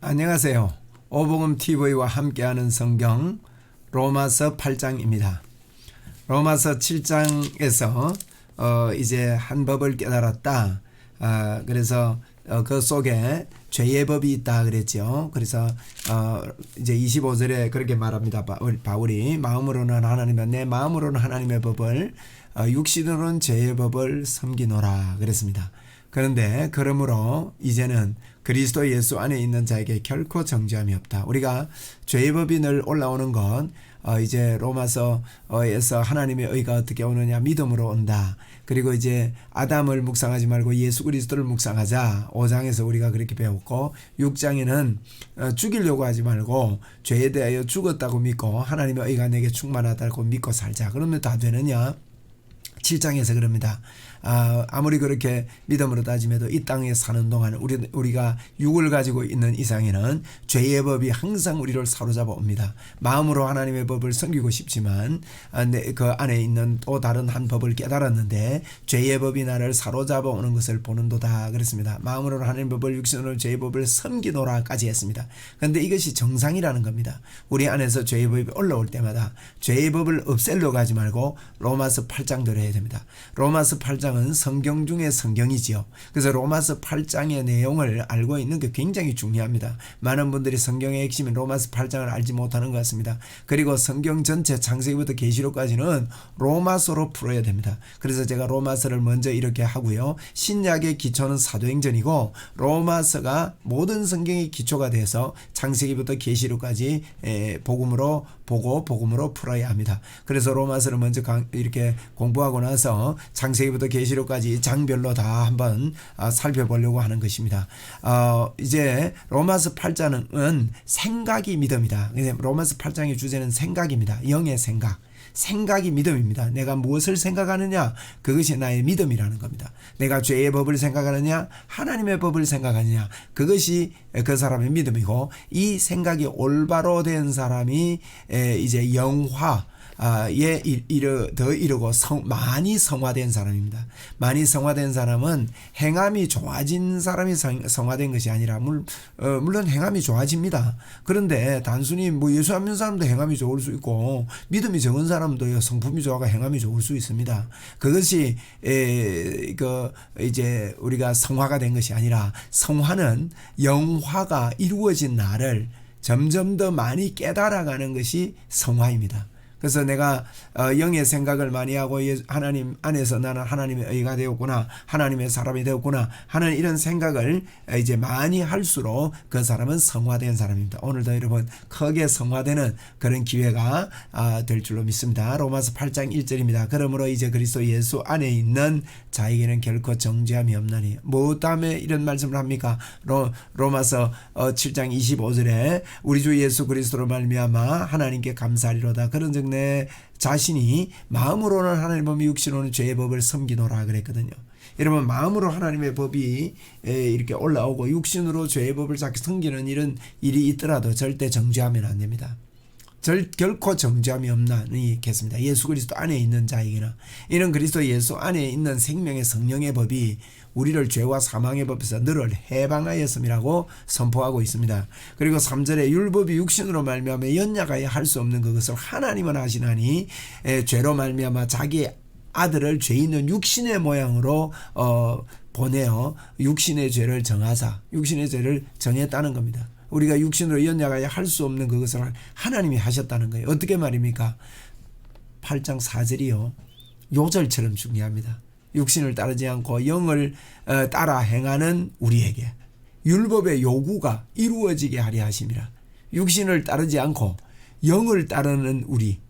안녕하세요. 오복음 TV와 함께하는 성경 로마서 8장입니다. 로마서 7장에서 어 이제 한 법을 깨달았다. 아 그래서 어, 그 속에 죄의 법이 있다 그랬죠. 그래서 어 이제 25절에 그렇게 말합니다. 바울, 바울이 마음으로는 하나님의 내 마음으로는 하나님의 법을 어, 육신으로는 죄의 법을 섬기노라 그랬습니다. 그런데 그러므로 이제는 그리스도 예수 안에 있는 자에게 결코 정죄함이 없다. 우리가 죄의 늘 올라오는 건 어, 이제 로마서에서 하나님의 의가 어떻게 오느냐 믿음으로 온다. 그리고 이제 아담을 묵상하지 말고 예수 그리스도를 묵상하자. 5장에서 우리가 그렇게 배웠고 6장에는 어, 죽이려고 하지 말고 죄에 대하여 죽었다고 믿고 하나님의 의가 내게 충만하다고 믿고 살자. 그러면 다 되느냐? 7장에서 그럽니다. 아, 아무리 그렇게 믿음으로 따지면도 이 땅에 사는 동안 우리, 우리가 육을 가지고 있는 이상에는 죄의 법이 항상 우리를 사로잡아 옵니다. 마음으로 하나님의 법을 섬기고 싶지만 아, 그 안에 있는 또 다른 한 법을 깨달았는데 죄의 법이 나를 사로잡아 오는 것을 보는도다 그랬습니다. 마음으로 하나님의 법을 육신으로 죄의 법을 섬기노라까지 했습니다. 그런데 이것이 정상이라는 겁니다. 우리 안에서 죄의 법이 올라올 때마다 죄의 법을 없앨려고 하지 말고 로마서 8장대로 해야 됩니다. 로마서 8장 8장은 성경 중에 성경이지요. 그래서 로마서 8장의 내용을 알고 있는 게 굉장히 중요합니다. 많은 분들이 성경의 핵심인 로마서 8장을 알지 못하는 것 같습니다. 그리고 성경 전체 창세기부터 계시록까지는 로마서로 풀어야 됩니다. 그래서 제가 로마서를 먼저 이렇게 하고요. 신약의 기초는 사도행전이고 로마서가 모든 성경의 기초가 돼서 창세기부터 계시록까지 복음으로 보고 복음으로 풀어야 합니다. 그래서 로마서를 먼저 이렇게 공부하고 나서 창세기부터 계시록까지 장별로 다 한번 아, 살펴보려고 하는 것입니다. 어, 이제 로마서 8장은 생각이 믿음이다. 로마서 8장의 주제는 생각입니다. 영의 생각. 생각이 믿음입니다. 내가 무엇을 생각하느냐? 그것이 나의 믿음이라는 겁니다. 내가 죄의 법을 생각하느냐? 하나님의 법을 생각하느냐? 그것이 그 사람의 믿음이고 이 생각이 올바로 된 사람이 이제 영화 예 이르 더 이르고 성, 많이 성화된 사람입니다. 많이 성화된 사람은 행함이 좋아진 사람이 성, 화된 것이 아니라 물, 어, 물론 행함이 좋아집니다. 그런데 단순히 뭐 예수 안 믿는 사람도 행함이 좋을 수 있고 믿음이 적은 사람도 성품이 좋아가 행함이 좋을 수 있습니다. 그것이 에, 그 이제 우리가 성화가 된 것이 아니라 성화는 영화가 이루어진 날을 점점 더 많이 깨달아가는 것이 성화입니다. 그래서 내가 어, 영의 생각을 많이 하고 하나님 안에서 나는 하나님의 의가 되었구나 하나님의 사람이 되었구나 하는 이런 생각을 이제 많이 할수록 그 사람은 성화된 사람입니다. 오늘도 여러분 크게 성화되는 그런 기회가 아, 될 줄로 믿습니다. 로마서 8장 1절입니다. 그러므로 이제 그리스도 예수 안에 있는 자에게는 결코 정죄함이 없나니 뭐 다음에 이런 말씀을 합니까? 로, 로마서 7장 어, 25절에 우리 주 예수 그리스도로 말미암아 하나님께 감사리로다 그런 즉내 자신이 마음으로는 하나님 법이 육신으로는 죄의 법을 섬기노라 그랬거든요. 여러분 마음으로 하나님의 법이 이렇게 올라오고 육신으로 죄의 법을 자기 섬기는 이런 일이 있더라도 절대 정죄하면 안 됩니다. 절, 결코 정죄함이 없나니 겠습니다. 예수 그리스도 안에 있는 자에게는 이런 그리스도 예수 안에 있는 생명의 성령의 법이 우리를 죄와 사망의 법에서 너를 해방하였음이라고 선포하고 있습니다. 그리고 3절에 율법이 육신으로 말미암아 연약하여 할 수 없는 그것을 하나님은 하시나니 에, 죄로 말미암아 자기 아들을 죄 있는 육신의 모양으로 어, 보내어 육신의 죄를 정하사 육신의 죄를 정했다는 겁니다. 우리가 육신으로 연약하여 할 수 없는 그것을 하나님이 하셨다는 거예요. 어떻게 말입니까? 8장 4절이요. 요절처럼 중요합니다. 육신을 따르지 않고 영을 어, 따라 행하는 우리에게 율법의 요구가 이루어지게 하려 하심이라. 육신을 따르지 않고 영을 따르는 우리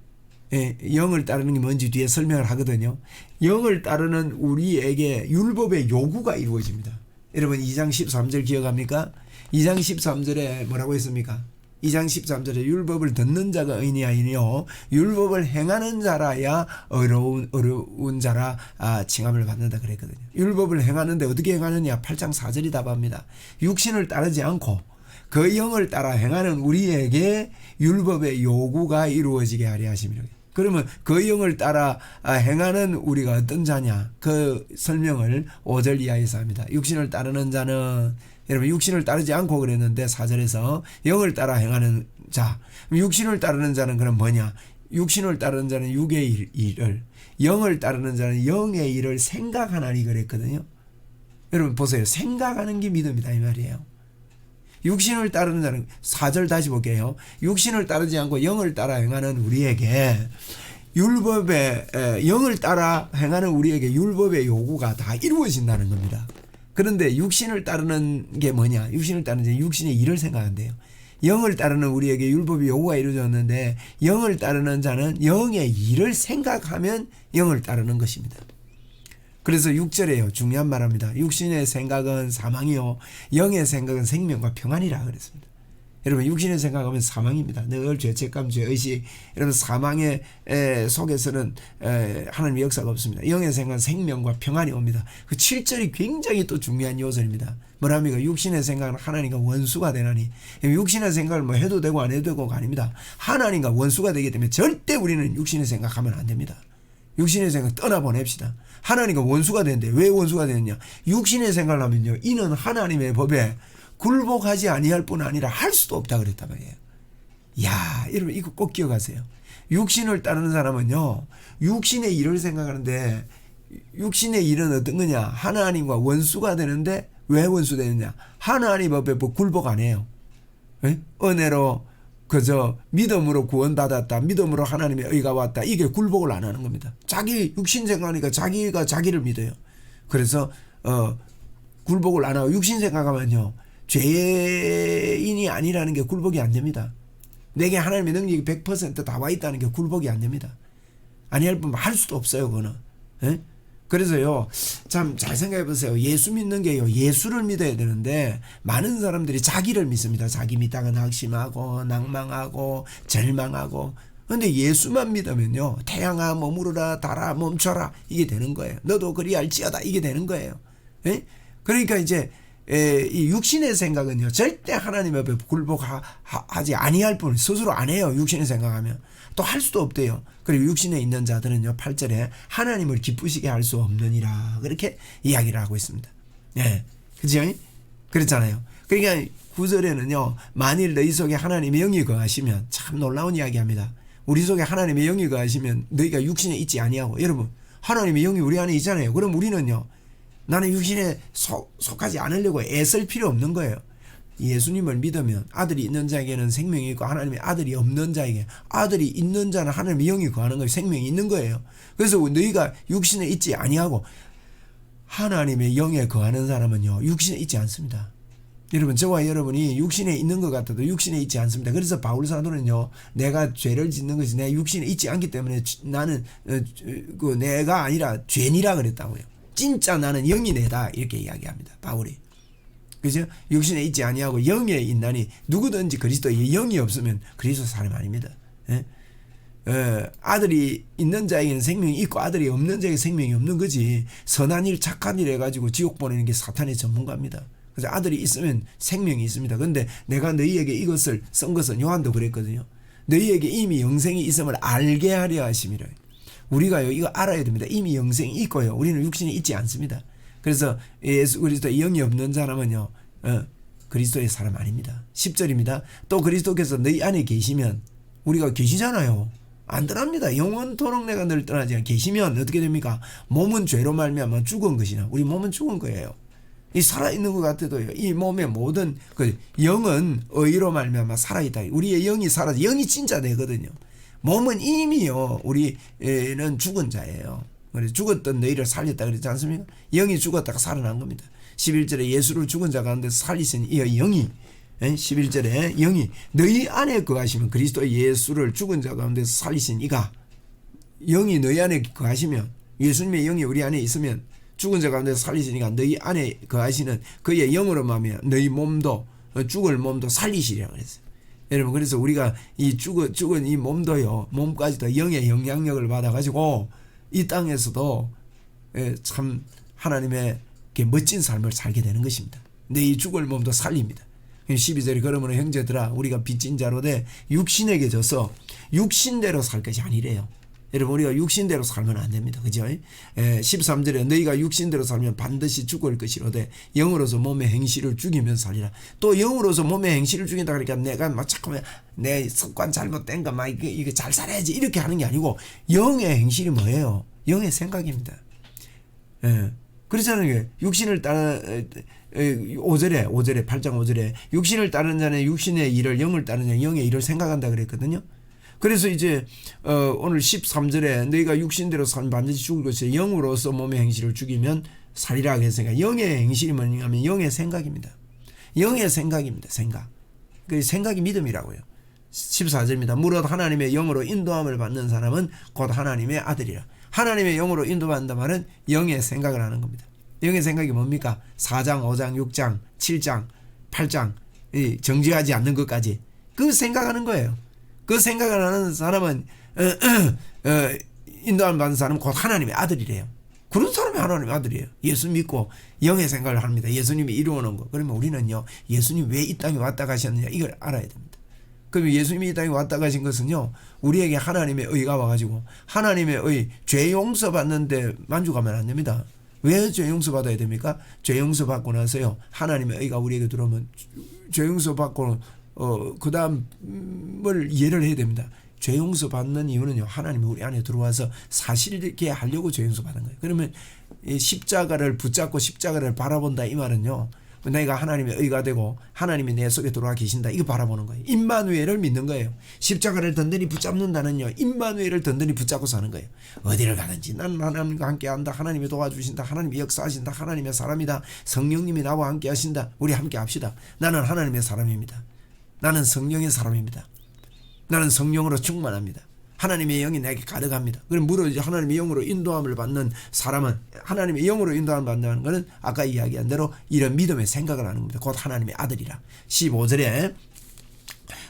예, 영을 따르는 게 뭔지 뒤에 설명을 하거든요. 영을 따르는 우리에게 율법의 요구가 이루어집니다. 여러분 2장 13절 기억합니까? 2장 13절에 뭐라고 했습니까? 2장 13절에 율법을 듣는 자가 의인이 아니요 율법을 행하는 자라야 어려운 어려운 자라 아, 칭함을 받는다 그랬거든요. 율법을 행하는데 어떻게 행하느냐? 8장 4절이 답합니다. 육신을 따르지 않고 그 영을 따라 행하는 우리에게 율법의 요구가 이루어지게 하려 하심이라. 그러면 그 영을 따라 아, 행하는 우리가 어떤 자냐? 그 설명을 5절 이하에서 합니다. 육신을 따르는 자는 여러분 육신을 따르지 않고 그랬는데 사절에서 영을 따라 행하는 자. 육신을 따르는 자는 그럼 뭐냐? 육신을 따르는 자는 육의 일- 일을 영을 따르는 자는 영의 일을 생각하나니 그랬거든요. 여러분 보세요. 생각하는 게 믿음이다 이 말이에요 육신을 따르는 사절 다시 볼게요 육신을 따르지 않고 영을 따라 행하는 우리에게 율법의 에, 영을 따라 행하는 우리에게 율법의 요구가 다 이루어진다는 겁니다. 그런데 육신을 따르는 게 뭐냐? 육신을 따르는 자 육신의 일을 생각한대요. 영을 따르는 우리에게 율법의 요구가 이루어졌는데 영을 따르는 자는 영의 일을 생각하면 영을 따르는 것입니다. 그래서 6절에요. 중요한 말합니다. 육신의 생각은 사망이요. 영의 생각은 생명과 평안이라 그랬습니다. 여러분 육신의 생각하면 사망입니다. 늘 죄책감, 죄의식 여러분 사망의 에, 속에서는 에, 하나님의 역사가 없습니다. 영의 생각은 생명과 평안이 옵니다. 그 7절이 굉장히 또 중요한 요소입니다. 뭐랍니까? 육신의 생각은 하나님과 원수가 되나니 육신의 생각을 뭐 해도 되고 안 해도 되고가 아닙니다. 하나님과 원수가 되기 때문에 절대 우리는 육신의 생각하면 안 됩니다. 육신의 생각 떠나보냅시다. 하나님과 원수가 되는데 왜 원수가 되느냐? 육신의 생각을 하면요. 이는 하나님의 법에 굴복하지 아니할 뿐 아니라 할 수도 없다 그랬단 말이에요. 야, 여러분 이거 꼭 기억하세요. 육신을 따르는 사람은요. 육신의 일을 생각하는데 육신의 일은 어떤 거냐? 하나님과 원수가 되는데 왜 원수 되느냐? 하나님 법에 뭐 굴복 안 해요. 예? 은혜로 그저 믿음으로 구원받았다. 믿음으로 하나님의 의가 왔다. 이게 굴복을 안 하는 겁니다. 자기 육신 생각하니까 자기가 자기를 믿어요. 그래서 어 굴복을 안 하고 육신 생각하면요. 죄인이 아니라는 게 굴복이 안 됩니다. 내게 하나님의 능력이 100%다 와 있다는 게 굴복이 안 됩니다. 아니할 뿐할 수도 없어요, 그거는. 예? 그래서요, 참 잘 생각해 보세요. 예수 믿는 게요, 예수를 믿어야 되는데, 많은 사람들이 자기를 믿습니다. 자기 믿다가 낙심하고, 낭망하고, 절망하고. 근데 예수만 믿으면요, 태양아, 머무르라, 달아, 멈춰라. 이게 되는 거예요. 너도 그리 할지어다. 이게 되는 거예요. 예? 그러니까 이제, 에, 이 육신의 생각은요, 절대 하나님 앞에 굴복하지 아니할 뿐, 스스로 안 해요. 육신의 생각하면. 또 할 수도 없대요. 그리고 육신에 있는 자들은요, 8절에 하나님을 기쁘시게 할 수 없느니라. 그렇게 이야기를 하고 있습니다. 예. 그죠? 그렇잖아요. 그러니까 9절에는요, 만일 너희 속에 하나님의 영이 거하시면, 참 놀라운 이야기 합니다. 우리 속에 하나님의 영이 거하시면 너희가 육신에 있지 아니하고, 여러분, 하나님의 영이 우리 안에 있잖아요. 그럼 우리는요, 나는 육신에 속, 속하지 않으려고 애쓸 필요 없는 거예요. 예수님을 믿으면 아들이 있는 자에게는 생명이 있고 하나님의 아들이 없는 자에게 아들이 있는 자는 하나님의 영이 거하는 거예요. 생명이 있는 거예요. 그래서 너희가 육신에 있지 아니하고 하나님의 영에 거하는 사람은요 육신에 있지 않습니다. 여러분 저와 여러분이 육신에 있는 것 같아도 육신에 있지 않습니다. 그래서 바울 사도는요 내가 죄를 짓는 것이 내 육신에 있지 않기 때문에 나는 어, 그 내가 아니라 죄니라 그랬다고요. 진짜 나는 영이 내다 이렇게 이야기합니다. 바울이. 그죠? 육신에 있지 아니하고 영에 있나니 누구든지 그리스도의 영이 없으면 그리스도 사람 아닙니다. 예? 어, 아들이 있는 자에게는 생명이 있고 아들이 없는 자에게 생명이 없는 거지. 선한 일, 착한 일 해가지고 지옥 보내는 게 사탄의 전문가입니다. 그래서 아들이 있으면 생명이 있습니다. 근데 내가 너희에게 이것을 쓴 것은 요한도 그랬거든요. 너희에게 이미 영생이 있음을 알게 하려 하심이라. 우리가요 이거 알아야 됩니다. 이미 영생이 있고요. 우리는 육신이 있지 않습니다. 그래서 예수 그리스도의 영이 없는 사람은요 어, 그리스도의 사람 아닙니다. 10절입니다. 또 그리스도께서 너희 안에 계시면 우리가 계시잖아요. 안 떠납니다. 영원토록 내가 늘 떠나지 않 계시면 어떻게 됩니까? 몸은 죄로 말미암아 죽은 것이나 우리 몸은 죽은 거예요. 이 살아 있는 것 같아도요. 이 몸의 모든 그 영은 의로 말미암아 살아 있다. 우리의 영이 살아 영이 진짜 되거든요. 몸은 이미요. 우리는 죽은 자예요. 그래서 죽었던 너희를 살렸다 그랬지 않습니까? 영이 죽었다가 살아난 겁니다. 11절에 예수를 죽은 자 가운데 살리신 이 영이 11절에 영이 너희 안에 거하시면 그리스도 예수를 죽은 자 가운데 살리신 이가 영이 너희 안에 거하시면 예수님의 영이 우리 안에 있으면 죽은 자 가운데 살리시니까 너희 안에 거하시는 그의 영으로 말하면 너희 몸도 어, 죽을 몸도 살리시리라 그랬어요. 여러분 그래서 우리가 이 죽은 죽은 이 몸도요 몸까지도 영의 영향력을 받아 가지고 이 땅에서도 예, 참 하나님의 멋진 삶을 살게 되는 것입니다. 내 이 죽을 몸도 살립니다. 12절에 그러므로 형제들아 우리가 빚진 자로 돼 육신에게 져서 육신대로 살 것이 아니래요. 여러분 우리가 육신대로 살면 안 됩니다. 그죠? 에, 13절에 너희가 육신대로 살면 반드시 죽을 것이로되 영으로서 몸의 행실을 죽이면 살리라. 또 영으로서 몸의 행실을 죽인다 그러니까 내가 막 잠깐만 내 습관 잘못된 거막 이게 이게 잘 살아야지 이렇게 하는 게 아니고 영의 행실이 뭐예요? 영의 생각입니다. 예. 그렇잖아요. 육신을 따라 5절에 5절에 8장 5절에 육신을 따르는 자는 육신의 일을 영을 따르는 자는 영의 일을 생각한다 그랬거든요. 그래서 이제 어 오늘 13절에 너희가 육신대로 살면 반드시 죽을 것이 영으로서 몸의 행실을 죽이면 살리라 했으니까 영의 행실이 뭐냐면 영의 생각입니다. 영의 생각입니다. 생각. 그 생각이 믿음이라고요. 14절입니다. 무릇 하나님의 영으로 인도함을 받는 사람은 곧 하나님의 아들이라. 하나님의 영으로 인도받는다 말은 영의 생각을 하는 겁니다. 영의 생각이 뭡니까? 4장, 5장, 6장, 7장, 8장 이 정지하지 않는 것까지 그 생각하는 거예요. 그 생각을 하는 사람은 어, 어, 어, 인도함을 받는 사람은 곧 하나님의 아들이래요. 그런 사람이 하나님의 아들이에요. 예수 믿고 영의 생각을 합니다. 예수님이 이루어놓은 거. 그러면 우리는요, 예수님 왜 이 땅에 왔다 가셨느냐 이걸 알아야 됩니다. 그럼 예수님이 이 땅에 왔다 가신 것은요, 우리에게 하나님의 의가 와가지고 하나님의 의, 죄 용서 받는데 만족하면 안 됩니다. 왜 죄 용서 받아야 됩니까? 죄 용서 받고 나서요, 하나님의 의가 우리에게 들어오면 죄 용서 받고 어, 그 다음을 이해를 해야 됩니다. 죄 용서 받는 이유는요, 하나님이 우리 안에 들어와서 사실있게 하려고 죄 용서 받는 거예요. 그러면 이 십자가를 붙잡고 십자가를 바라본다 이 말은요, 내가 하나님의 의가 되고 하나님이 내 속에 들어와 계신다 이거 바라보는 거예요. 임마누엘을 믿는 거예요. 십자가를 든든히 붙잡는다는요. 임마누엘을 든든히 붙잡고 사는 거예요. 어디를 가든지 나는 하나님과 함께한다. 하나님이 도와주신다. 하나님이 역사하신다. 하나님의 사람이다. 성령님이 나와 함께하신다. 우리 함께합시다. 나는 하나님의 사람입니다. 나는 성령의 사람입니다. 나는 성령으로 충만합니다. 하나님의 영이 내게 가득합니다. 그럼 무릇 하나님의 영으로 인도함을 받는 사람은 하나님의 영으로 인도함을 받는다는 것은 아까 이야기한 대로 이런 믿음의 생각을 하는 겁니다. 곧 하나님의 아들이라. 15절에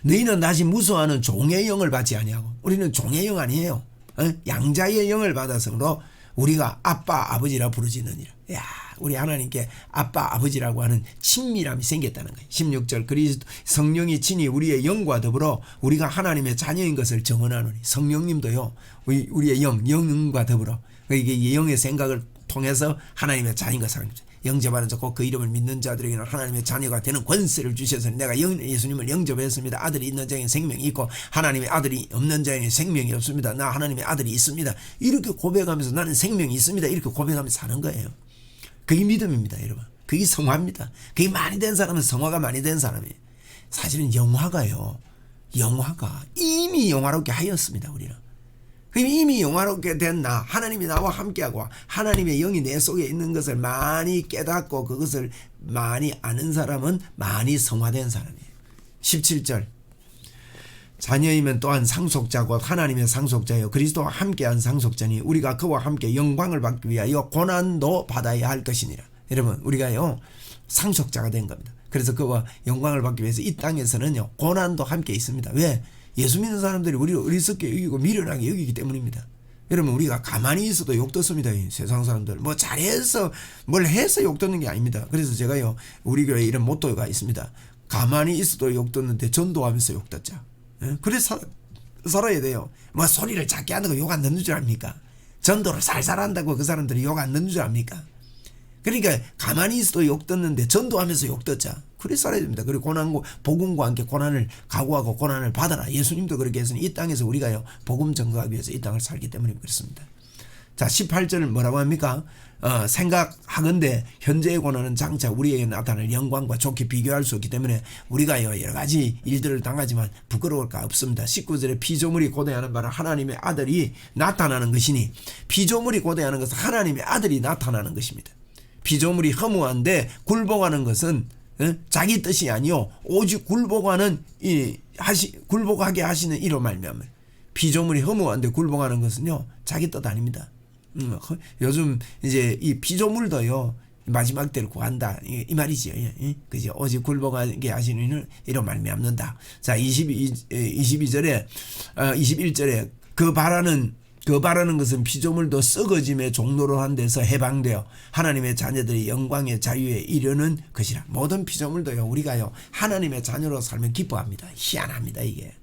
너희는 다시 무서워하는 종의 영을 받지 아니하고 우리는 종의 영 아니에요. 어? 양자의 영을 받아서 우리가 아빠 아버지라 부르지느니라. 야, 우리 하나님께 아빠 아버지라고 하는 친밀함이 생겼다는 거예요. 16절 그리스도 성령이 친히 우리의 영과 더불어 우리가 하나님의 자녀인 것을 정언하노니 성령님도요. 우리, 우리의 영, 영과 더불어 이게 영의 생각을 통해서 하나님의 자녀인 것을 합니다. 영접하는 자고 그 이름을 믿는 자들에게는 하나님의 자녀가 되는 권세를 주셔서 내가 영, 예수님을 영접했습니다. 아들이 있는 자에게 생명이 있고 하나님의 아들이 없는 자에게 생명이 없습니다. 나 하나님의 아들이 있습니다. 이렇게 고백하면서 나는 생명이 있습니다. 이렇게 고백하면서 사는 거예요. 그게 믿음입니다, 여러분. 그게 성화입니다. 그게 많이 된 사람은 성화가 많이 된 사람이에요. 사실은 영화가요. 영화가 이미 영화롭게 하였습니다, 우리는. 이미 영화롭게 된 나, 하나님이 나와 함께하고 하나님의 영이 내 속에 있는 것을 많이 깨닫고 그것을 많이 아는 사람은 많이 성화된 사람이에요. 17절. 자녀이면 또한 상속자 곧 하나님의 상속자요 그리스도와 함께한 상속자니 우리가 그와 함께 영광을 받기 위하여 고난도 받아야 할 것이니라. 여러분 우리가요 상속자가 된 겁니다. 그래서 그와 영광을 받기 위해서 이 땅에서는요 고난도 함께 있습니다. 왜? 예수 믿는 사람들이 우리를 어리석게 여기고 미련하게 여기기 때문입니다. 여러분 우리가 가만히 있어도 욕 듣습니다. 세상 사람들 뭐 잘해서 뭘 해서 욕 듣는 게 아닙니다. 그래서 제가요 우리 교회 이런 모토가 있습니다. 가만히 있어도 욕 듣는데 전도하면서 욕 듣자. 예? 그래서 살아야 돼요. 뭐 소리를 작게 한다고 욕 안 듣는 줄 압니까? 전도를 살살 한다고 그 사람들이 욕 안 듣는 줄 압니까? 그러니까 가만히 있어도 욕 듣는데 전도하면서 욕 듣자. 그래 살아야 됩니다. 그리고 고난과 복음과 함께 고난을 각오하고 고난을 받아라. 예수님도 그렇게 했으니 이 땅에서 우리가요 복음 전가하기 위해서 이 땅을 살기 때문에 그렇습니다. 자 18절 뭐라고 합니까? 어, 생각하건대 현재의 고난은 장차 우리에게 나타날 영광과 좋게 비교할 수 없기 때문에 우리가요 여러 가지 일들을 당하지만 부끄러울 거 없습니다. 19절에 피조물이 고대하는 바는 하나님의 아들이 나타나는 것이니 피조물이 고대하는 것은 하나님의 아들이 나타나는 것입니다. 피조물이 허무한데 굴복하는 것은 어? 자기 뜻이 아니요 오직 굴복하는 이 하시 굴복하게 하시는 이로 말미암아 피조물이 허무한데 굴복하는 것은요 자기 뜻 아닙니다. 음, 요즘 이제 이 피조물도요 마지막 때를 구한다 이, 이 말이지요. 예, 그죠? 오직 굴복하게 하시는 이로 말미암는다. 자 22, 22절에 어, 21절에 그 바라는 그 바라는 것은 피조물도 썩어짐의 종로로 한 데서 해방되어 하나님의 자녀들이 영광의 자유에 이르는 것이라. 모든 피조물도요, 우리가요, 하나님의 자녀로 살면 기뻐합니다. 희한합니다, 이게.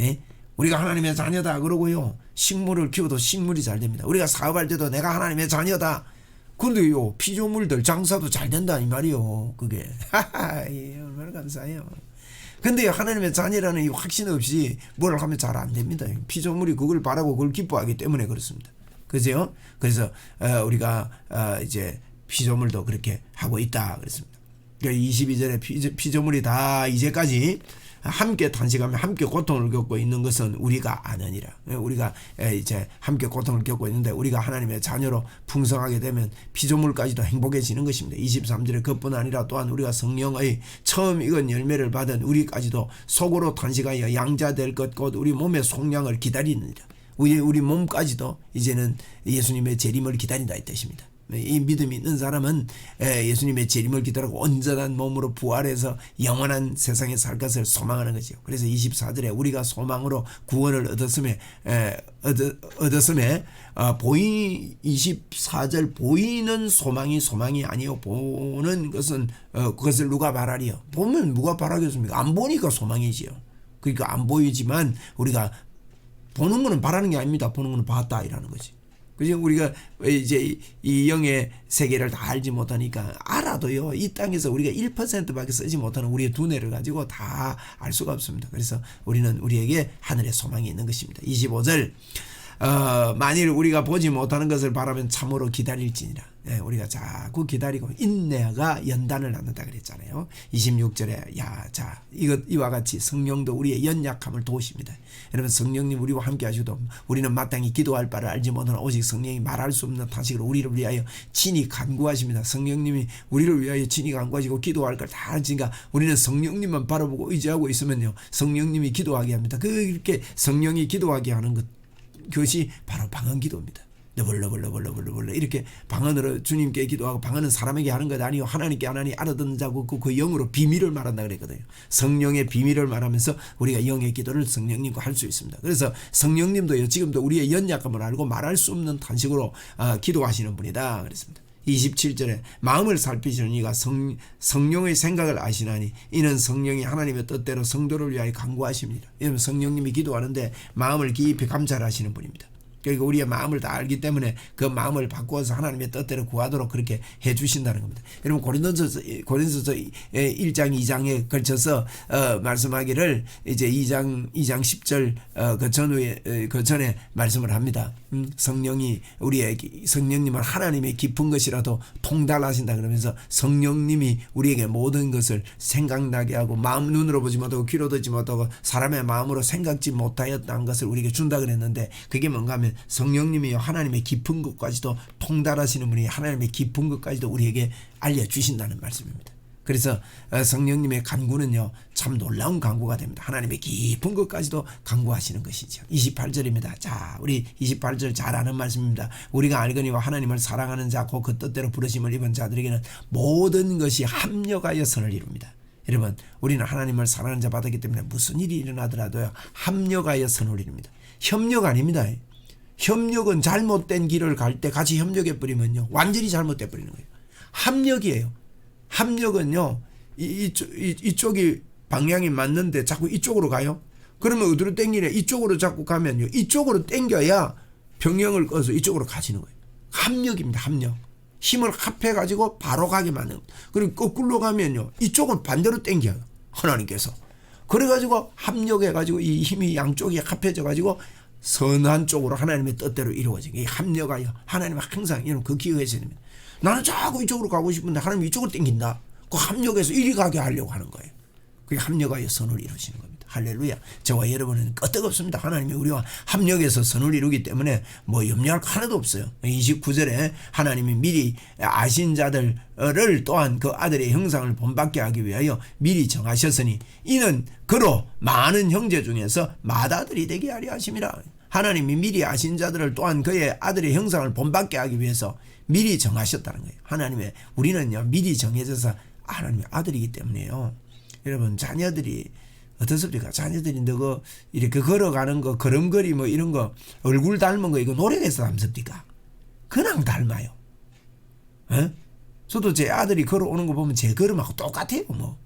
예? 우리가 하나님의 자녀다 그러고요. 식물을 키워도 식물이 잘 됩니다. 우리가 사업할 때도 내가 하나님의 자녀다. 근데요 피조물들 장사도 잘 된다 이 말이요. 그게 하하 예, 얼마나 감사해요. 근데 하나님의 자녀라는 이 확신 없이 뭘 하면 잘 안 됩니다. 피조물이 그걸 바라고 그걸 기뻐하기 때문에 그렇습니다. 그죠? 그래서 어, 우리가 어, 이제 피조물도 그렇게 하고 있다 그랬습니다. 22절에 피조, 피조물이 다 이제까지 함께 탄식하며 함께 고통을 겪고 있는 것은 우리가 아느니라. 우리가 이제 함께 고통을 겪고 있는데 우리가 하나님의 자녀로 풍성하게 되면 피조물까지도 행복해지는 것입니다. 23절에 그뿐 아니라 또한 우리가 성령의 처음 익은 열매를 받은 우리까지도 속으로 탄식하여 양자 될 것 곧 우리 몸의 속량을 기다리느니라. 우리 우리 몸까지도 이제는 예수님의 재림을 기다린다 이 뜻입니다. 이 믿음이 있는 사람은 예수님의 재림을 기다리고 온전한 몸으로 부활해서 영원한 세상에 살 것을 소망하는 거죠. 그래서 24절에 우리가 소망으로 구원을 얻었음에 얻었음에 어, 보이 24절 보이는 소망이 소망이 아니요 보는 것은 어, 그것을 누가 말하리요? 보면 누가 바라겠습니까? 안 보니까 소망이지요. 그러니까 안 보이지만 우리가 보는 거는 바라는 게 아닙니다. 보는 거는 봤다 이라는 거지. 그죠? 우리가 이제 이 영의 세계를 다 알지 못하니까 알아도요, 이 땅에서 우리가 1%밖에 쓰지 못하는 우리의 두뇌를 가지고 다 알 수가 없습니다. 그래서 우리는 우리에게 하늘의 소망이 있는 것입니다. 25절. 어, 만일 우리가 보지 못하는 것을 바라면 참으로 기다릴지니라. 예, 우리가 자꾸 기다리고 인내가 연단을 낳는다 그랬잖아요. 26절에 야, 자, 이것 이와 같이 성령도 우리의 연약함을 도우십니다. 여러분 성령님 우리와 함께 하시도 우리는 마땅히 기도할 바를 알지 못하는 오직 성령이 말할 수 없는 탄식으로 우리를 위하여 친히 간구하십니다. 성령님이 우리를 위하여 친히 간구하시고 기도할 걸 다 하시니까 우리는 성령님만 바라보고 의지하고 있으면요. 성령님이 기도하게 합니다. 그렇게 성령이 기도하게 하는 것그 것이 바로 방언 기도입니다. 너블너블너블너블너블 이렇게 방언으로 주님께 기도하고 방언은 사람에게 하는 것 아니요 하나님께 하나니 알아듣는 자고 그, 그 영으로 비밀을 말한다 그랬거든요. 성령의 비밀을 말하면서 우리가 영의 기도를 성령님과 할 수 있습니다. 그래서 성령님도요 지금도 우리의 연약함을 알고 말할 수 없는 탄식으로 어, 기도하시는 분이다 그랬습니다. 27절에 마음을 살피시는 이가 성, 성령의 생각을 아시나니 이는 성령이 하나님의 뜻대로 성도를 위하여 간구하십니다. 여러분 성령님이 기도하는데 마음을 깊이 감찰하시는 분입니다. 그러니까 우리의 마음을 다 알기 때문에 그 마음을 바꾸어서 하나님의 뜻대로 구하도록 그렇게 해 주신다는 겁니다. 여러분 고린도서 고린도서 1장 2장에 걸쳐서 어, 말씀하기를 이제 2장 2장 10절 어, 그 전후에 어, 그 전에 말씀을 합니다. 음, 성령이 우리의 성령님은 하나님의 깊은 것이라도 통달하신다 그러면서 성령님이 우리에게 모든 것을 생각나게 하고 마음 눈으로 보지 못하고 귀로 듣지 못하고 사람의 마음으로 생각지 못하였다는 것을 우리에게 준다 그랬는데 그게 뭔가 하면 성령님이 하나님의 깊은 것까지도 통달하시는 분이 하나님의 깊은 것까지도 우리에게 알려주신다는 말씀입니다. 그래서 어, 성령님의 간구는요 참 놀라운 간구가 됩니다. 하나님의 깊은 것까지도 간구하시는 것이죠. 28절입니다. 자, 우리 28절 잘 아는 말씀입니다. 우리가 알거니와 하나님을 사랑하는 자, 곧그 뜻대로 부르심을 입은 자들에게는 모든 것이 합력하여 선을 이룹니다. 여러분, 우리는 하나님을 사랑하는 자 받았기 때문에 무슨 일이 일어나더라도요 합력하여 선을 이룹니다. 협력 아닙니다. 협력은 잘못된 길을 갈 때 같이 협력해 버리면요 완전히 잘못돼 버리는 거예요. 합력이에요. 합력은요 이, 이, 이쪽이 방향이 맞는데 자꾸 이쪽으로 가요. 그러면 어디로 땡기냐 이쪽으로 자꾸 가면요 이쪽으로 땡겨야 병영을 꺼서 이쪽으로 가시는 거예요. 합력입니다. 합력. 힘을 합해 가지고 바로 가게 만드는 그리고 거꾸로 가면요 이쪽은 반대로 땡겨요. 하나님께서. 그래 가지고 합력해 가지고 이 힘이 양쪽이 합해져 가지고 선한 쪽으로 하나님의 뜻대로 이루어지게 합력하여 하나님 하항상 이런 그 기회에서 나는 자꾸 이쪽으로 가고 싶은데 하나님 이쪽으로 땡긴다. 그 합력해서 이리 가게 하려고 하는 거예요. 그게 합력하여 선을 이루시는 겁니다. 할렐루야. 저와 여러분은 끄떡없습니다. 하나님이 우리와 합력해서 선을 이루기 때문에 뭐 염려할 거 하나도 없어요. 29절에 하나님이 미리 아신 자들을 또한 그 아들의 형상을 본받게 하기 위하여 미리 정하셨으니 이는 그로 많은 형제 중에서 맏아들이 되게 하려 하심이라. 하나님이 미리 아신 자들을 또한 그의 아들의 형상을 본받게 하기 위해서 미리 정하셨다는 거예요. 하나님의 우리는요 미리 정해져서 하나님의 아들이기 때문에요. 여러분 자녀들이 어떻습니까? 자녀들이 너거 이렇게 걸어가는 거 걸음걸이 뭐 이런 거 얼굴 닮은 거 이거 노력해서 닮습니까? 그냥 닮아요. 에? 저도 제 아들이 걸어오는 거 보면 제 걸음하고 똑같아요 뭐.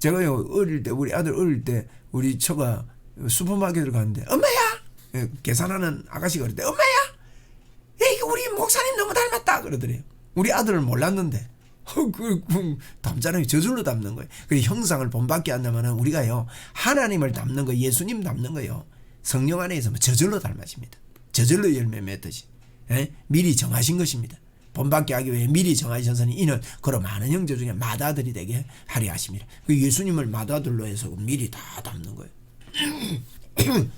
제가요 어릴 때 우리 아들 어릴 때 우리 처가 슈퍼마켓을 가는데 엄마야 예, 계산하는 아가씨가 그러대 엄마야 우리 목사님 너무 닮았다 그러더래요. 우리 아들을 몰랐는데 어, 그, 그 닮잖아요. 저절로 닮는 거예요. 그 형상을 본받게 한다면은 우리가요 하나님을 닮는 거, 예수님 닮는 거요 성령 안에 있으면 저절로 닮아집니다. 저절로 열매 맺듯이 예? 미리 정하신 것입니다. 본받게 하기 위해 미리 정하셨으니 이는 그런 많은 형제 중에 맏아들이 되게 하리 하십니다. 그 예수님을 맏아들로 해서 미리 다 담는 거예요.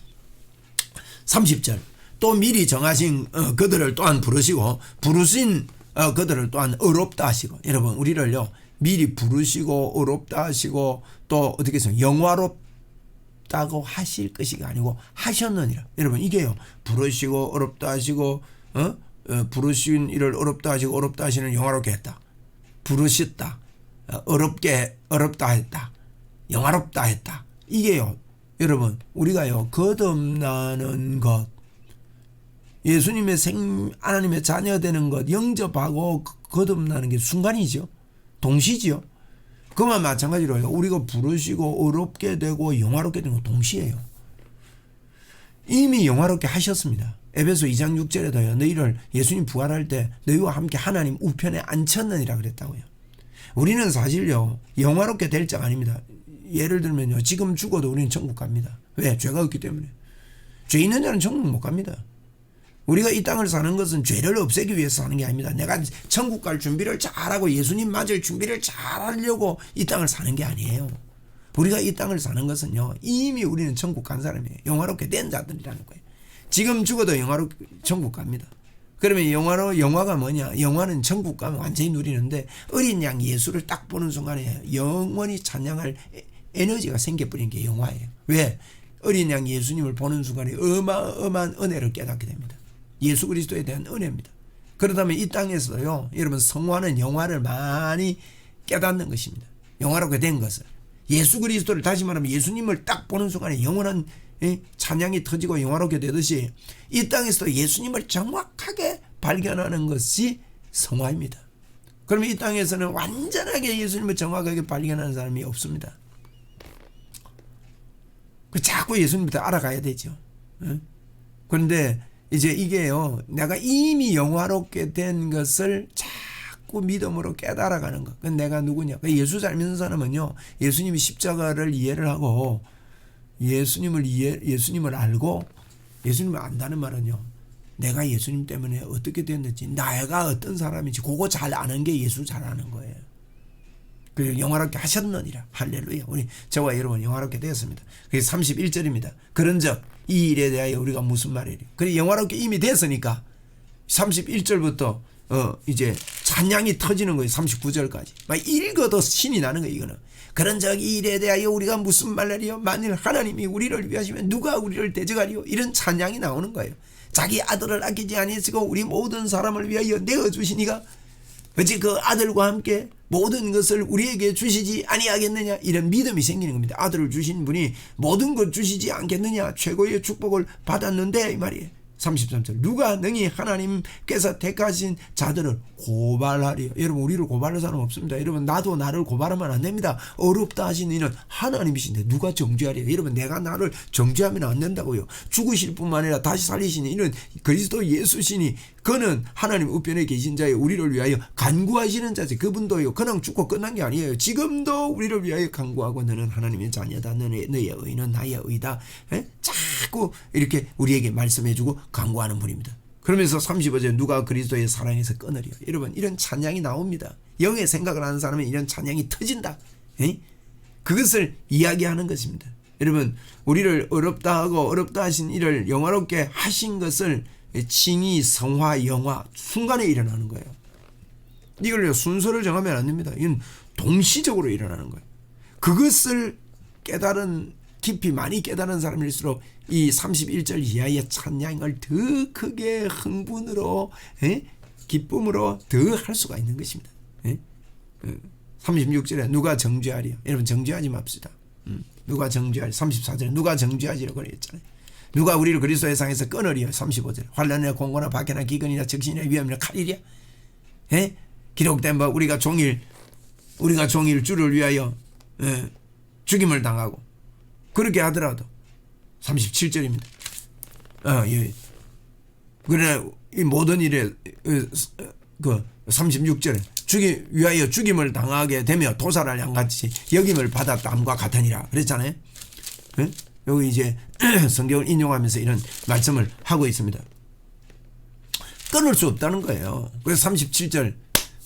30절 또 미리 정하신 어, 그들을 또한 부르시고 부르신 어, 그들을 또한 어렵다 하시고 여러분 우리를요 미리 부르시고 어렵다 하시고 또 어떻게 해서 영화롭다고 하실 것이 아니고 하셨느니라. 여러분 이게요 부르시고 어렵다 하시고 어? 어, 부르신 일을 어렵다 하시고 어렵다 하시는 영화롭게 했다. 부르셨다. 어, 어렵게 어렵다 했다. 영화롭다 했다. 이게요 여러분 우리가요 거듭나는 것 예수님의 생 하나님의 자녀 되는 것 영접하고 거듭나는 게 순간이죠. 동시지요. 그만 마찬가지로 우리가 부르시고 어렵게 되고 영화롭게 되는 거 동시에요. 이미 영화롭게 하셨습니다. 에베소 2장 6절에도요. 너희를 예수님 부활할 때 너희와 함께 하나님 우편에 앉혔느니라 그랬다고요. 우리는 사실요 영화롭게 될 자가 아닙니다. 예를 들면요. 지금 죽어도 우리는 천국 갑니다. 왜? 죄가 없기 때문에. 죄 있는 자는 천국 못 갑니다 우리가 이 땅을 사는 것은 죄를 없애기 위해서 사는 게 아닙니다. 내가 천국 갈 준비를 잘하고 예수님 맞을 준비를 잘하려고 이 땅을 사는 게 아니에요. 우리가 이 땅을 사는 것은요 이미 우리는 천국 간 사람이에요. 영화롭게 된 자들이라는 거예요. 지금 죽어도 영화로 천국 갑니다. 그러면 영화로 영화가 뭐냐? 영화는 천국 가면 완전히 누리는데 어린 양 예수를 딱 보는 순간에 영원히 찬양할 에너지가 생겨버린 게 영화예요. 왜? 어린 양 예수님을 보는 순간에 어마어마한 은혜를 깨닫게 됩니다. 예수 그리스도에 대한 은혜입니다. 그렇다면 이 땅에서요, 여러분 성화는 영화를 많이 깨닫는 것입니다. 영화롭게 된 것을. 예수 그리스도를 다시 말하면 예수님을 딱 보는 순간에 영원한 찬양이 터지고 영화롭게 되듯이 이 땅에서도 예수님을 정확하게 발견하는 것이 성화입니다. 그러면 이 땅에서는 완전하게 예수님을 정확하게 발견하는 사람이 없습니다. 자꾸 예수님부터 알아가야 되죠. 그런데 이제 이게요, 내가 이미 영화롭게 된 것을 자꾸 믿음으로 깨달아가는 것. 그건 내가 누구냐. 예수 잘 믿는 사람은요, 예수님이 십자가를 이해를 하고, 예수님을 이해, 예수님을 알고, 예수님을 안다는 말은요, 내가 예수님 때문에 어떻게 됐는지, 나가 어떤 사람인지, 그거 잘 아는 게 예수 잘 아는 거예요. 그리고 영화롭게 하셨느니라. 할렐루야. 우리 저와 여러분 영화롭게 되었습니다. 그게 31절입니다. 그런즉 이 일에 대하여 우리가 무슨 말이래. 그래 영화롭게 이미 됐으니까 31절부터 어 이제 찬양이 터지는 거예요. 39절까지. 막 읽어도 신이 나는 거예요. 이거는. 그런즉 이 일에 대하여 우리가 무슨 말이요. 만일 하나님이 우리를 위하시면 누가 우리를 대적하리요. 이런 찬양이 나오는 거예요. 자기 아들을 아끼지 아니하시고 우리 모든 사람을 위하여 내어 주시니가 어찌 그 아들과 함께 모든 것을 우리에게 주시지 아니하겠느냐 이런 믿음이 생기는 겁니다. 아들을 주신 분이 모든 것 주시지 않겠느냐 최고의 축복을 받았는데 이 말이에요. 33절 누가 능히 하나님께서 택하신 자들을 고발하리요. 여러분 우리를 고발할 사람 없습니다. 여러분 나도 나를 고발하면 안 됩니다. 어렵다 하신 이는 하나님이신데 누가 정죄하리요. 여러분 내가 나를 정죄하면 안 된다고요. 죽으실 뿐만 아니라 다시 살리시는 이는 그리스도 예수시니 그는 하나님 우편에 계신 자여 우리를 위하여 간구하시는 자지 그분도요 그냥 죽고 끝난 게 아니에요. 지금도 우리를 위하여 간구하고 너는 하나님의 자녀다. 너의, 너의 의는 나의 의다. 에? 자꾸 이렇게 우리에게 말씀해주고 간구하는 분입니다. 그러면서 35절 누가 그리스도의 사랑에서 끊으리요. 여러분 이런 찬양이 나옵니다. 영의 생각을 하는 사람은 이런 찬양이 터진다. 에? 그것을 이야기하는 것입니다. 여러분 우리를 어렵다 하고 어렵다 하신 일을 영화롭게 하신 것을 칭의, 성화, 영화 순간에 일어나는 거예요. 이걸 순서를 정하면 안 됩니다. 이건 동시적으로 일어나는 거예요. 그것을 깨달은 깊이 많이 깨달은 사람일수록 이 31절 이하의 찬양을 더 크게 흥분으로 에? 기쁨으로 더 할 수가 있는 것입니다. 에? 36절에 누가 정죄하리요? 여러분 정죄하지 맙시다. 음, 누가 정죄하리? 34절에 누가 정죄하지라고 그랬잖아요. 누가 우리를 그리스도의 상에서 끊으리요? 35절. 환란이나 공고나 박해나 기근이나 적신이나 위험이나 칼이랴. 에? 기록된 바 우리가 종일 우리가 종일 주를 위하여 에, 죽임을 당하고 그렇게 하더라도 37절입니다. 어, 예. 그러나 이 모든 일에 어, 그 36절에 죽이 위하여 죽임을 당하게 되며 도사를 양같이 여김을 받았다 함과 같으니라 그랬잖아요. 예? 여기 이제 성경을 인용하면서 이런 말씀을 하고 있습니다. 끊을 수 없다는 거예요. 그래서 37절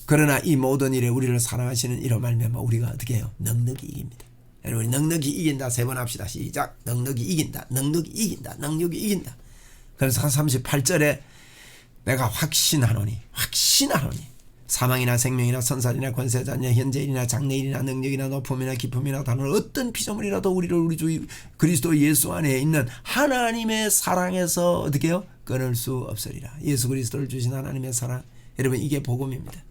그러나 이 모든 일에 우리를 사랑하시는 이로 말미암아 우리가 어떻게 해요? 넉넉히 이깁니다. 여러분 넉넉히 이긴다 세 번 합시다. 시작. 넉넉히 이긴다. 넉넉히 이긴다. 넉넉히 이긴다. 그래서 38절에 내가 확신하노니 확신하노니 사망이나 생명이나 선살이나 권세자냐 현재일이나 장래일이나 능력이나 높음이나 기쁨이나 단어 어떤 피조물이라도 우리를 우리 주 그리스도 예수 안에 있는 하나님의 사랑에서 어떻게 해요? 끊을 수 없으리라. 예수 그리스도를 주신 하나님의 사랑. 여러분 이게 복음입니다.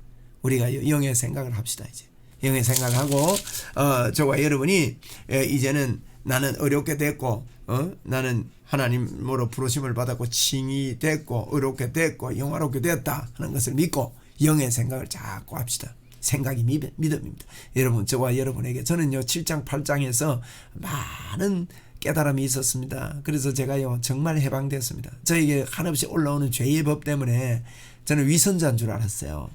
우리가 영의 생각을 합시다 이제. 영의 생각을 하고 어 저와 여러분이 에, 이제는 나는 어렵게 됐고 어 나는 하나님으로 부르심을 받았고 칭이 됐고 어렵게 됐고 영화롭게 됐다 하는 것을 믿고 영의 생각을 자꾸 합시다. 생각이 믿- 믿음입니다. 여러분 저와 여러분에게 저는요 7장 8장에서 많은 깨달음이 있었습니다. 그래서 제가요 정말 해방됐습니다. 저에게 한없이 올라오는 죄의 법 때문에 저는 위선자인 줄 알았어요.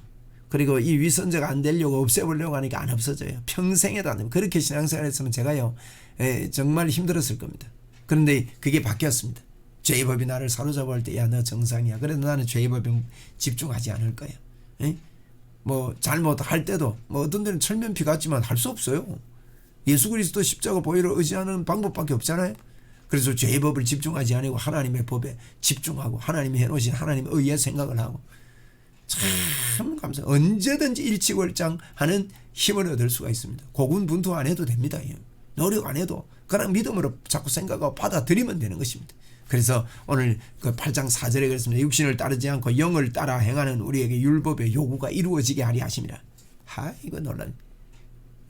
그리고 이 위선자가 안 되려고 없애보려고 하니까 안 없어져요. 평생에도 안 되면 그렇게 신앙생활 했으면 제가요 에, 정말 힘들었을 겁니다. 그런데 그게 바뀌었습니다. 죄의 법이 나를 사로잡을 때 야 너 정상이야. 그래도 나는 죄의 법에 집중하지 않을 거야. 에? 뭐 잘못할 때도 뭐 어떤 데는 철면피 같지만 할 수 없어요. 예수 그리스도 십자가 보혈을 의지하는 방법밖에 없잖아요. 그래서 죄의 법을 집중하지 아니고 하나님의 법에 집중하고 하나님이 해놓으신 하나님의 의의 생각을 하고 참 감사. 언제든지 일치월장하는 힘을 얻을 수가 있습니다. 고군분투 안 해도 됩니다. 예. 노력 안 해도 그냥 믿음으로 자꾸 생각하고 받아들이면 되는 것입니다. 그래서 오늘 그 8장 4절에 그랬습니다. 육신을 따르지 않고 영을 따라 행하는 우리에게 율법의 요구가 이루어지게 하리 하심이라. 하 이거 논란.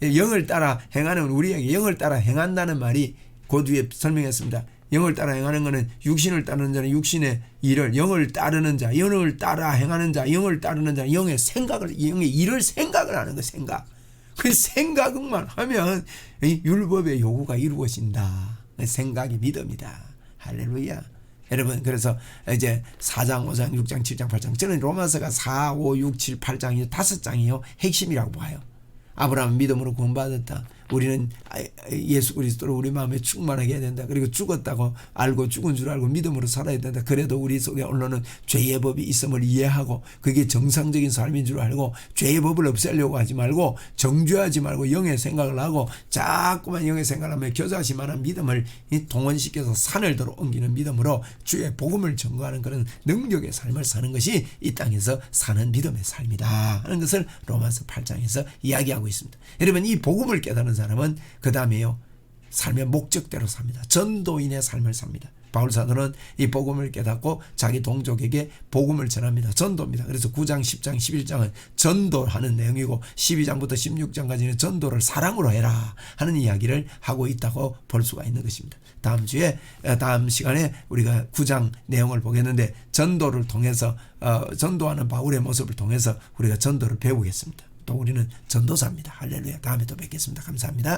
영을 따라 행하는 우리에게 영을 따라 행한다는 말이 그 뒤에 설명했습니다. 영을 따라 행하는 것은 육신을 따르는 자는 육신의 일을 영을 따르는 자, 영을 따라 행하는 자, 영을 따르는 자, 영의 생각을 영의 일을 생각을 하는 거 생각. 그 생각만 하면 이 율법의 요구가 이루어진다. 그 생각이 믿음이다. 할렐루야. 여러분 그래서 이제 4장, 5장, 6장, 7장, 8장 저는 로마서가 4, 5, 6, 7, 8장이 다섯 장이요 핵심이라고 봐요. 아브라함 믿음으로 구원받았다. 우리는 아, 예수 그리스도로 우리 마음에 충만하게 해야 된다. 그리고 죽었다고 알고 죽은 줄 알고 믿음으로 살아야 된다. 그래도 우리 속에 언론은 죄의 법이 있음을 이해하고 그게 정상적인 삶인 줄 알고 죄의 법을 없애려고 하지 말고 정죄하지 말고 영의 생각을 하고 자꾸만 영의 생각을 하며 겨자씨만한 믿음을 이 동원시켜서 산을도로 옮기는 믿음으로 주의 복음을 전거하는 그런 능력의 삶을 사는 것이 이 땅에서 사는 믿음의 삶이다 하는 것을 로마서 8장에서 이야기하고 있습니다. 여러분 이 복음을 깨닫는 사람은 그 다음에요 삶의 목적대로 삽니다. 전도인의 삶을 삽니다. 바울 사도는 이 복음을 깨닫고 자기 동족에게 복음을 전합니다. 전도입니다. 그래서 9장, 10장, 11장은 전도하는 내용이고 12장부터 16장까지는 전도를 사랑으로 해라 하는 이야기를 하고 있다고 볼 수가 있는 것입니다. 다음 주에 어, 다음 시간에 우리가 9장 내용을 보겠는데 전도를 통해서 어, 전도하는 바울의 모습을 통해서 우리가 전도를 배우겠습니다. 또 우리는 전도사입니다. 할렐루야. 다음에 또 뵙겠습니다. 감사합니다.